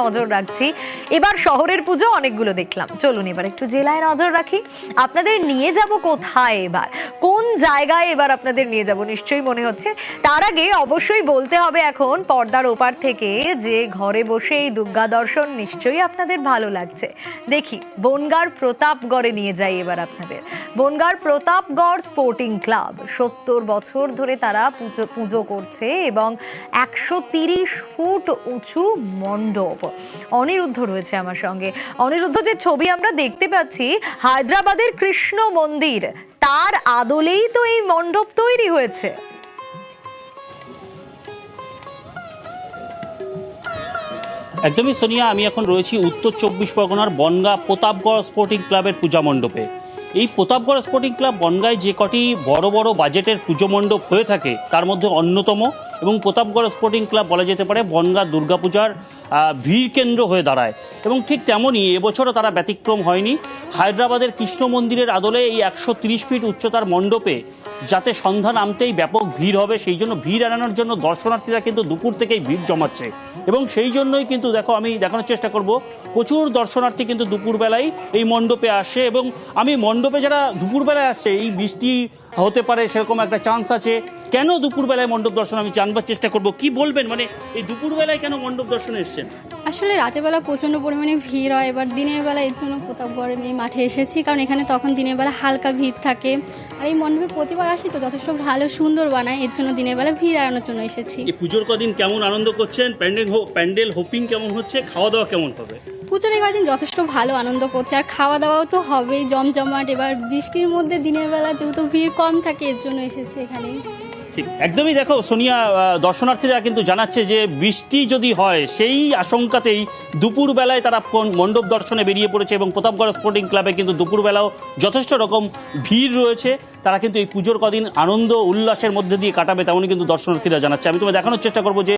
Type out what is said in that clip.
নজর রাখছি। এবার শহরের পুজো অনেকগুলো দেখলাম। চলুন এবার একটু জেলায় নজর রাখি। আপনাদের নিয়ে যাব কোথায় এবার? কোন জায়গায় এবার আপনাদের নিয়ে যাব? নিশ্চয়ই মনে হচ্ছে। তার আগে অবশ্যই বলতে হবে এখন পর্দার ওপার থেকে যে ঘরে বসে এই দুর্গা দর্শন নিশ্চয়ই আপনাদের ভালো লাগছে। দেখি, বনগার প্রতাপগড়ে নিয়ে যাই এবার আপনাদের। বনগার প্রতাপগড় স্পোর্টিং ক্লাব সত্তর বছর ধরে তারা পুজো করছে এবং একশো ফুট উঁচু মণ্ডপ। অনিরুদ্ধ রয়েছে আমার সঙ্গে। অনিরুদ্ধ, যে ছবি আমরা দেখতে পাচ্ছি, হায়দ্রাবাদের কৃষ্ণ মন্দির, তার আদলেই তো এই মণ্ডপ তৈরি হয়েছে। একদমই সোনিয়া, আমি এখন রয়েছি উত্তর চব্বিশ পরগনার বনগা প্রতাপগড় স্পোর্টিং ক্লাবের পূজা মণ্ডপে। এই প্রতাপগড় স্পোর্টিং ক্লাব বনগায় যে কটি বড় বড় বাজেটের পুজো মণ্ডপ হয়ে থাকে, তার মধ্যে অন্যতম এবং প্রতাপগড় স্পোর্টিং ক্লাব বলা যেতে পারে বনগা দুর্গাপূজার ভিড় কেন্দ্র হয়ে দাঁড়ায়। এবং ঠিক তেমনই এবছরও তারা ব্যতিক্রম হয়নি। হায়দ্রাবাদের কৃষ্ণ মন্দিরের আদলে এই একশো ফিট উচ্চতার মণ্ডপে যাতে সন্ধ্যা নামতেই ব্যাপক ভিড় হবে, সেই জন্য ভিড় এড়ানোর জন্য দর্শনার্থীরা কিন্তু দুপুর থেকেই ভিড় জমাচ্ছে। এবং সেই জন্যই কিন্তু দেখো, আমি দেখানোর চেষ্টা করব, প্রচুর দর্শনার্থী কিন্তু দুপুরবেলায় এই মণ্ডপে আসে এবং আমি মণ্ডপে যারা দুপুরবেলায় আসছে এই বৃষ্টি হতে পারে সেরকম একটা চান্স আছে। কেন দুপুরবেলায় মণ্ডপ দর্শন আমি জানবার চেষ্টা করব? কি বলবেন? মানে এই দুপুরবেলায় কেন মণ্ডপ দর্শনে এসছেন? আসলে রাতের বেলা প্রচণ্ড পরিমাণে ভিড় হয় এবার দিনের বেলা এর জন্য প্রতাপগড়ে এই মাঠে এসেছি কারণ এখানে তখন দিনের বেলা হালকা ভিড় থাকে। আর এই মণ্ডপে প্রতিবার আসি তো যথেষ্ট ভালো সুন্দর বানায় এর জন্য দিনের বেলা ভিড় এড়ানোর জন্য এসেছি। এই পুজোর কদিন কেমন আনন্দ করছেন? প্যান্ডেল প্যান্ডেল হোপিং কেমন হচ্ছে? খাওয়া দাওয়া কেমন হবে? পুজোর এই কদিন যথেষ্ট ভালো আনন্দ করছে, আর খাওয়া দাওয়াও তো হবেই, জমজমাট। এবার বৃষ্টির মধ্যে দিনের বেলা যেহেতু ভিড় কম থাকে, এর জন্য এসেছে এখানে। ঠিক, একদমই দেখো, সোনিয়া দর্শনার্থীরা কিন্তু জানাচ্ছে যে বৃষ্টি যদি হয়, সেই আশঙ্কাতেই দুপুরবেলায় তারা মণ্ডপ দর্শনে বেরিয়ে পড়েছে এবং প্রতাপগড় স্পোর্টিং ক্লাবে কিন্তু দুপুরবেলাও যথেষ্ট রকম ভিড় রয়েছে। তারা কিন্তু এই পুজোর কদিন আনন্দ, উল্লাসের মধ্যে দিয়ে কাটাবে, তেমনই কিন্তু দর্শনার্থীরা জানাচ্ছে। আমি তোমায় দেখানোর চেষ্টা করব যে